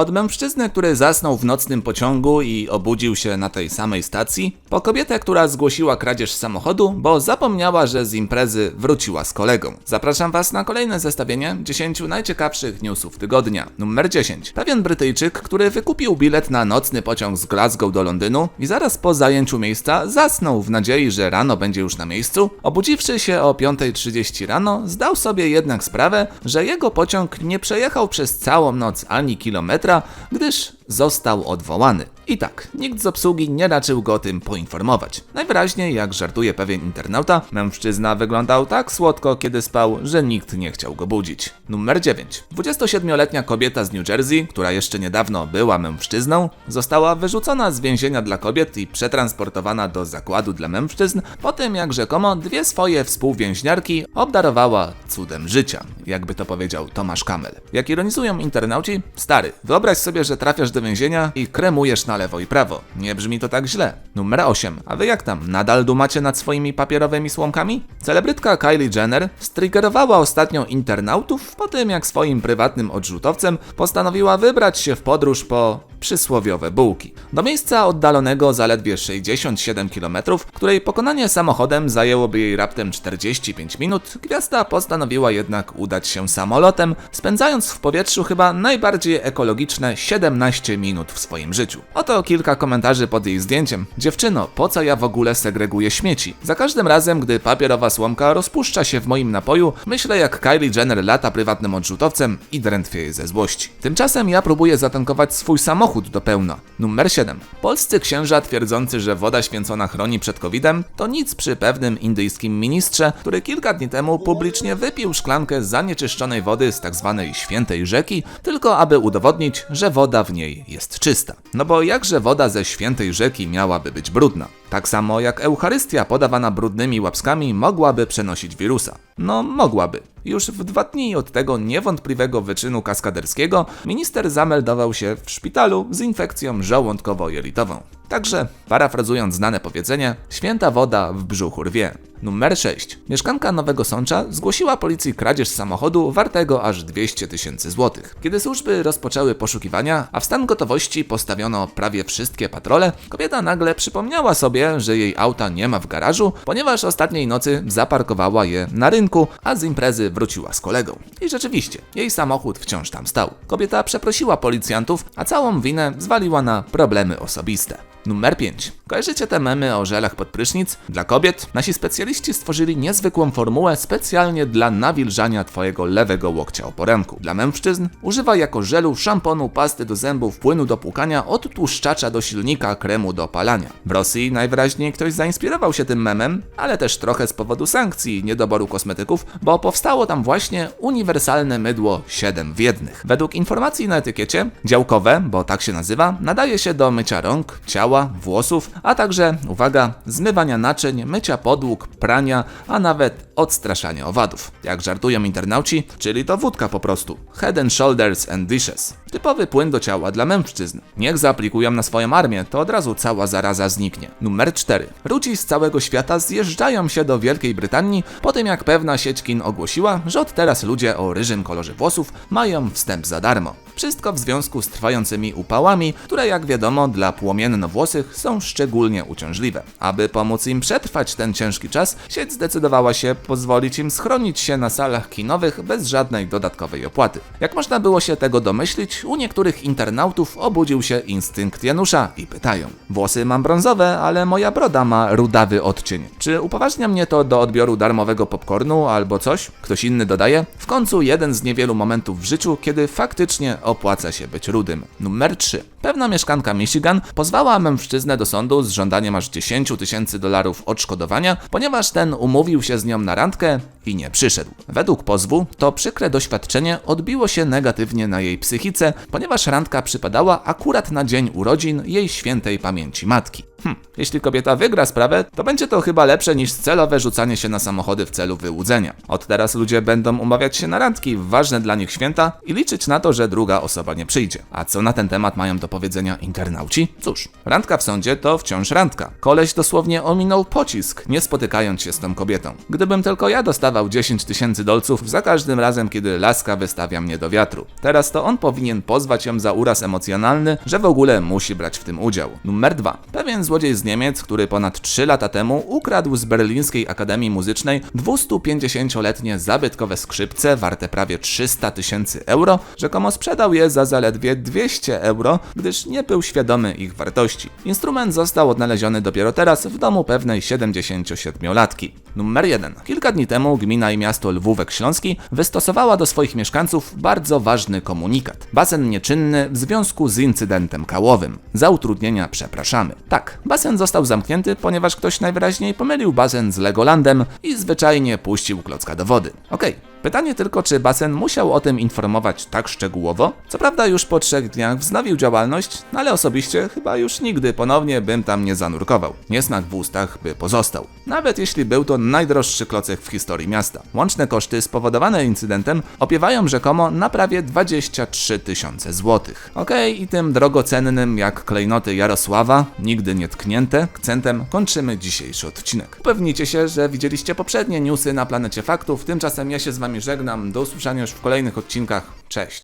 Od mężczyzny, który zasnął w nocnym pociągu i obudził się na tej samej stacji, po kobietę, która zgłosiła kradzież samochodu, bo zapomniała, że z imprezy wróciła z kolegą. Zapraszam Was na kolejne zestawienie 10 najciekawszych newsów tygodnia. Numer 10. Pewien Brytyjczyk, który wykupił bilet na nocny pociąg z Glasgow do Londynu i zaraz po zajęciu miejsca zasnął w nadziei, że rano będzie już na miejscu, obudziwszy się o 5.30 rano, zdał sobie jednak sprawę, że jego pociąg nie przejechał przez całą noc ani kilometra, gdyż został odwołany. I tak, nikt z obsługi nie raczył go o tym poinformować. Najwyraźniej, jak żartuje pewien internauta, mężczyzna wyglądał tak słodko, kiedy spał, że nikt nie chciał go budzić. Numer 9. 27-letnia kobieta z New Jersey, która jeszcze niedawno była mężczyzną, została wyrzucona z więzienia dla kobiet i przetransportowana do zakładu dla mężczyzn po tym, jak rzekomo dwie swoje współwięźniarki obdarowała cudem życia, jakby to powiedział Tomasz Kamel. Jak ironizują internauci, stary, wyobraź sobie, że trafiasz do więzienia i kremujesz na lewo i prawo. Nie brzmi to tak źle. Numer 8. A wy jak tam? Nadal dumacie nad swoimi papierowymi słomkami? Celebrytka Kylie Jenner striggerowała ostatnio internautów po tym, jak swoim prywatnym odrzutowcem postanowiła wybrać się w podróż po przysłowiowe bułki. Do miejsca oddalonego zaledwie 67 km, której pokonanie samochodem zajęłoby jej raptem 45 minut, gwiazda postanowiła jednak udać się samolotem, spędzając w powietrzu chyba najbardziej ekologiczne 17 minut w swoim życiu. Oto kilka komentarzy pod jej zdjęciem. Dziewczyno, po co ja w ogóle segreguję śmieci? Za każdym razem, gdy papierowa słomka rozpuszcza się w moim napoju, myślę jak Kylie Jenner lata prywatnym odrzutowcem i drętwieje ze złości. Tymczasem ja próbuję zatankować swój samochód do pełna. Numer 7. Polscy księża twierdzący, że woda święcona chroni przed COVID-em, to nic przy pewnym indyjskim ministrze, który kilka dni temu publicznie wypił szklankę zanieczyszczonej wody z tzw. świętej rzeki, tylko aby udowodnić, że woda w niej jest czysta. No bo jakże woda ze świętej rzeki miałaby być brudna? Tak samo jak Eucharystia podawana brudnymi łapskami mogłaby przenosić wirusa. No, mogłaby. Już w dwa dni od tego niewątpliwego wyczynu kaskaderskiego minister zameldował się w szpitalu z infekcją żołądkowo-jelitową. Także, parafrazując znane powiedzenie, święta woda w brzuchu rwie. Numer 6. Mieszkanka Nowego Sącza zgłosiła policji kradzież samochodu wartego aż 200 tysięcy złotych. Kiedy służby rozpoczęły poszukiwania, a w stan gotowości postawiono prawie wszystkie patrole, kobieta nagle przypomniała sobie, że jej auta nie ma w garażu, ponieważ ostatniej nocy zaparkowała je na rynku, a z imprezy wróciła z kolegą. I rzeczywiście, jej samochód wciąż tam stał. Kobieta przeprosiła policjantów, a całą winę zwaliła na problemy osobiste. Numer 5. Kojarzycie te memy o żelach pod prysznic? Dla kobiet nasi specjaliści stworzyli niezwykłą formułę specjalnie dla nawilżania twojego lewego łokcia o poranku. Dla mężczyzn używaj jako żelu, szamponu, pasty do zębów, płynu do płukania, odtłuszczacza do silnika, kremu do opalania. W Rosji najwyraźniej ktoś zainspirował się tym memem, ale też trochę z powodu sankcji i niedoboru kosmetyków, bo powstało tam właśnie uniwersalne mydło 7 w jednych. Według informacji na etykiecie, działkowe, bo tak się nazywa, nadaje się do mycia rąk, ciała, włosów, a także, uwaga, zmywania naczyń, mycia podłóg, prania, a nawet odstraszania owadów. Jak żartują internauci, czyli to wódka po prostu. Head and Shoulders and Dishes. Typowy płyn do ciała dla mężczyzn. Niech zaaplikują na swoją armię, to od razu cała zaraza zniknie. Numer 4. Ludzi z całego świata zjeżdżają się do Wielkiej Brytanii po tym jak pewna sieć kin ogłosiła, że od teraz ludzie o ryżym kolorze włosów mają wstęp za darmo. Wszystko w związku z trwającymi upałami, które jak wiadomo dla płomienno-włosych są szczególnie uciążliwe. Aby pomóc im przetrwać ten ciężki czas, sieć zdecydowała się pozwolić im schronić się na salach kinowych bez żadnej dodatkowej opłaty. Jak można było się tego domyślić, u niektórych internautów obudził się instynkt Janusza i pytają: Włosy mam brązowe, ale moja broda ma rudawy odcień. Czy upoważnia mnie to do odbioru darmowego popcornu albo coś? Ktoś inny dodaje: W końcu jeden z niewielu momentów w życiu, kiedy faktycznie opłaca się być rudym. Numer 3. Pewna mieszkanka Michigan pozwała mężczyznę do sądu z żądaniem aż 10 tysięcy dolarów odszkodowania, ponieważ ten umówił się z nią na randkę i nie przyszedł. Według pozwu to przykre doświadczenie odbiło się negatywnie na jej psychice, ponieważ randka przypadała akurat na dzień urodzin jej świętej pamięci matki. Hm, jeśli kobieta wygra sprawę, to będzie to chyba lepsze niż celowe rzucanie się na samochody w celu wyłudzenia. Od teraz ludzie będą umawiać się na randki w ważne dla nich święta i liczyć na to, że druga osoba nie przyjdzie. A co na ten temat mają do powiedzenia internauci? Cóż, randka w sądzie to wciąż randka. Koleś dosłownie ominął pocisk, nie spotykając się z tą kobietą. Gdybym tylko ja dostawał 10 tysięcy dolców za każdym razem, kiedy laska wystawia mnie do wiatru. Teraz to on powinien pozwać ją za uraz emocjonalny, że w ogóle musi brać w tym udział. Numer 2. Pewien złodziej z Niemiec, który ponad 3 lata temu ukradł z berlińskiej Akademii Muzycznej 250-letnie zabytkowe skrzypce warte prawie 300 tysięcy euro, rzekomo sprzedał je za zaledwie 200 euro, gdyż nie był świadomy ich wartości. Instrument został odnaleziony dopiero teraz w domu pewnej 77-latki. Numer 1. Kilka dni temu gmina i miasto Lwówek Śląski wystosowała do swoich mieszkańców bardzo ważny komunikat. Basen nieczynny w związku z incydentem kałowym. Za utrudnienia przepraszamy. Tak, basen został zamknięty, ponieważ ktoś najwyraźniej pomylił basen z Legolandem i zwyczajnie puścił klocka do wody. Okej, Pytanie tylko, czy basen musiał o tym informować tak szczegółowo? Co prawda już po trzech dniach wznowił działalność, no ale osobiście chyba już nigdy ponownie bym tam nie zanurkował. Niesmak w ustach by pozostał. Nawet jeśli był to najdroższy klocek w historii miasta. Łączne koszty spowodowane incydentem opiewają rzekomo na prawie 23 tysiące złotych. Okej, i tym drogocennym jak klejnoty Jarosława, nigdy nie tknięte, akcentem kończymy dzisiejszy odcinek. Upewnijcie się, że widzieliście poprzednie newsy na Planecie Faktów, tymczasem ja się z wami żegnam, do usłyszenia już w kolejnych odcinkach, cześć!